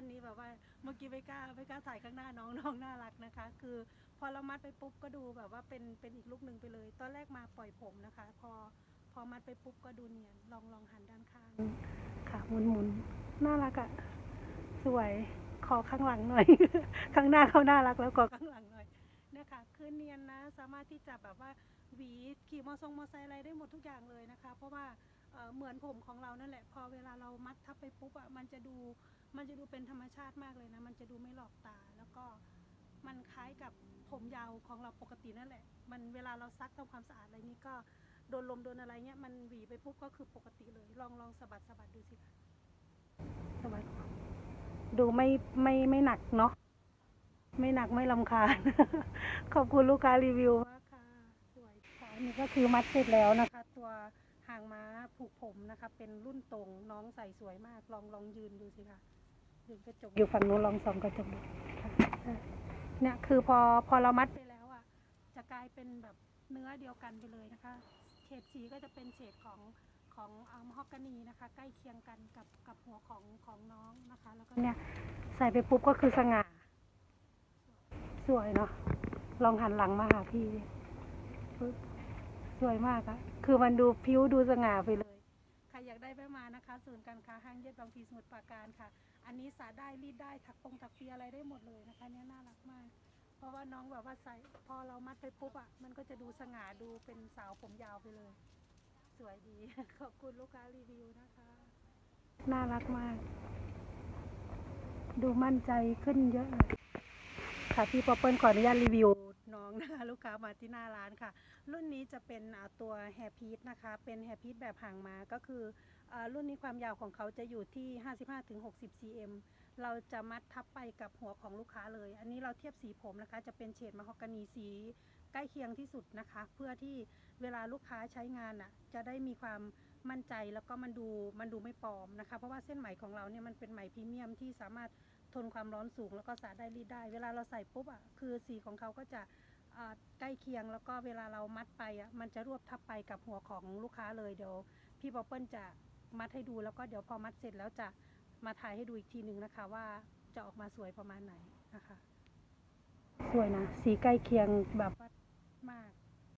อันนี้แบบว่าเมื่อกี้ไม่กล้าไม่กล้าถ่ายข้างหน้าน้องน้องน่ารักนะคะ คือพอเรามัดไปปุ๊บก็ดูแบบว่าเป็นเป็นอีกลุกหนึ่งไปเลย ตอนแรกมาปล่อยผมนะคะ พอพอมัดไปปุ๊บก็ดูเนียนลองลองหันด้านข้างค่ะหมุนหมุนน่ารักอะสวยขอข้างหลังหน่อย ข้างหน้าเขาน่ารักแล้วขอข้างหลังหน่อยเนี่ยค่ะคือเนียนนะสามารถที่จะแบบว่าหวีขี่มอทรงมอไซค์อะไรได้หมดทุกอย่างเลยนะคะ เพราะว่าเหมือนผมของเรานั่นแหละ พอเวลาเรามัดทับไปปุ๊บอะมันจะดู มันจะดูเป็นธรรมชาติมากเลยนะ มันจะดูไม่หลอกตา แล้วก็มันคล้ายกับผมยาวของเราปกตินั่นแหละ มันเวลาเราซักทำความสะอาดอะไรนี้ก็โดนลมโดนอะไรเงี้ยมันหวีไปปุ๊บก็คือปกติเลย ลองลองสะบัดสะบัดดูสิคะสะบัดดูไม่ไม่ไม่หนักเนาะไม่หนักไม่ลำคาญ ขอบคุณลูกค้ารีวิวมากค่ะสวยค่ะอันนี้ก็คือมัดเสร็จแล้วนะคะ ตัวหางม้าผูกผมนะคะ เป็นรุ่นตรงน้องใส่สวยมาก ลองลองยืนดูสิคะ ยืนกระจกอยู่ฝั่งนู้นลองส่องกระจกดูค่ะเนี่ยคือพอพอเรามัดไปแล้วอะจะกลายเป็นแบบเนื้อเดียวกันไปเลยนะคะ เฉดสีก็จะเป็นเฉดของของอามฮอกกานีนะคะ ใกล้เคียงกันกับกับหัวของของน้องนะคะ แล้วก็เนี่ยใส่ไปปุ๊บก็คือสง่า สวยเนาะลองหันหลังมาหาพี่ดิปึ๊บสวยมากอะคือมันดูผิวดูสง่าไปเลย นะคะศูนย์การค้าห้างเย็ดบางพีสมุทรปราการค่ะ อันนี้สาได้รีดได้ถักปงถักเปียอะไรได้หมดเลยนะคะเนี่ยน่ารักมาก เพราะว่าน้องแบบว่าใส่พอเรามัดไปปุ๊บอะมันก็จะดูสง่าดูเป็นสาวผมยาวไปเลย สวยดี ขอบคุณลูกค้ารีวิวนะคะ น่ารักมาก ดูมั่นใจขึ้นเยอะเลยค่ะพี่ป๊อปเปิลขออนุญาตรีวิว น้องนะคะลูกค้ามาที่หน้าร้านค่ะ รุ่นนี้จะเป็นตัวแฮร์พีทนะคะเป็นแฮร์พีทแบบหางมาก็คืออรุ่นนี้ความยาวของเขาจะอยู่ที่ 55-60 cm เราจะมัดทับไปกับหัวของลูกค้าเลย อันนี้เราเทียบสีผมนะคะ จะเป็นเฉดมะฮอกกานีสีใกล้เคียงที่สุดนะคะ เพื่อที่เวลาลูกค้าใช้งานอะจะได้มีความมั่นใจแล้วก็มันดูมันดูไม่ปลอมนะคะ เพราะว่าเส้นไหมของเราเนี่ยมันเป็นไหมพรีเมียมที่สามารถทนความร้อนสูงแล้วก็สาได้รีดได้ เวลาเราใส่ปุ๊บอะคือสีของเขาก็จะ ใกล้เคียงแล้วก็เวลาเรามัดไปอะมันจะรวบทับไปกับหัวของลูกค้าเลยเดี๋ยวพี่ป๊อปเปิลจะมัดให้ดูแล้วก็เดี๋ยวพอมัดเสร็จแล้วจะมาถ่ายให้ดูอีกทีหนึ่งนะคะว่าจะออกมาสวยประมาณไหนนะคะ สวยนะ สีใกล้เคียงแบบว่า